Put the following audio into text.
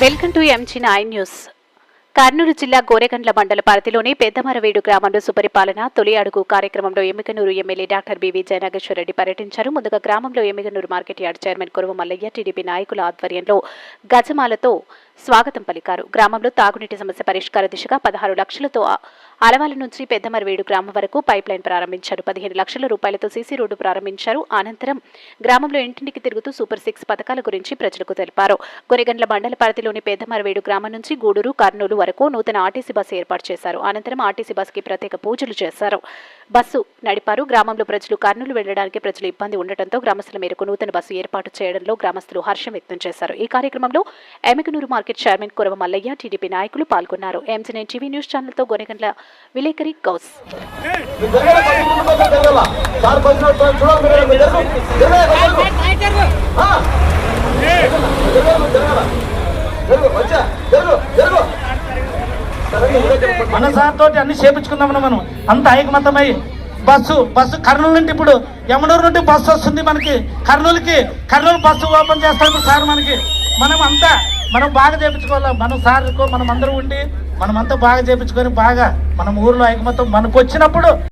Welcome to MG nine news Kurnool జిల్లా గోరెగండ్ల మండల పరిధిలోని పెద్దమరవేడు గ్రామంలో సుపరిపాలన తొలి అడుగు కార్యక్రమంలో Yemmiganur MLA doctor BV Jayanageswara Reddy పర్యటించారు. ముందుగా గ్రామంలో Yemmiganur market yard chairman Kuruva Mallaiah TDP నాయకుల ఆధ్వర్యంలో గజమాలతో స్వాగతం పలికారు. గ్రామంలో తాగునీటి సమస్య పరిష్కార దిశగా పదహారు లక్షలతో అలవాల నుంచి పెద్దమరవేడు గ్రామం వరకు పైప్ లైన్ ప్రారంభించారు. పదిహేను లక్షల రూపాయలతో సీసీ రోడ్డు ప్రారంభించారు. అనంతరం గ్రామంలో ఇంటింటికి తిరుగుతూ సూపర్ సిక్స్ పథకాల గురించి ప్రజలకు తెలిపారు. గొరిగండ్ల మండల పరిధిలోని పెద్దమరవేడు గ్రామం నుంచి గూడూరు కర్నూలు వరకు నూతన ఆర్టీసీ బస్సు ఏర్పాటు చేశారు. అనంతరం ఆర్టీసీ బస్సుకి ప్రత్యేక పూజలు చేశారు. బస్సు నడిపారు. గ్రామంలో ప్రజలు కర్నూలు వెళ్ళడానికి ప్రజలు ఇబ్బంది ఉండటంతో గ్రామస్తుల మేరకు నూతన బస్సు ఏర్పాటు చేయడంలో గ్రామస్తులు హర్షం వ్యక్తం చేశారు. ఈ కార్యక్రమంలో Emmiganur market chairman Kurava Mallaiah TDP నాయకులు పాల్గొన్నారు. ఎంసీనే టీవీ న్యూస్ ఛానల్తో గొనగండ్ల విలేకరి కౌస్ మీరు సార్ మన అన్ని చేపించుకుందామన్నా మనం. అంత ఐకమతమై బస్సు బస్సు కర్నూలు నుండి ఇప్పుడు యమనూరు నుండి బస్సు వస్తుంది మనకి. కర్నూలుకి కర్నూలు బస్సు ఓపెన్ చేస్తాడు సార్ మనకి. మనం అంతా మనం బాగా చేపించుకోవాలి. మనం సార్కో మనం అందరూ ఉండి మనమంతా బాగా చేపించుకొని బాగా మనం ఊర్లో ఐకమత్యం మనకు వచ్చినప్పుడు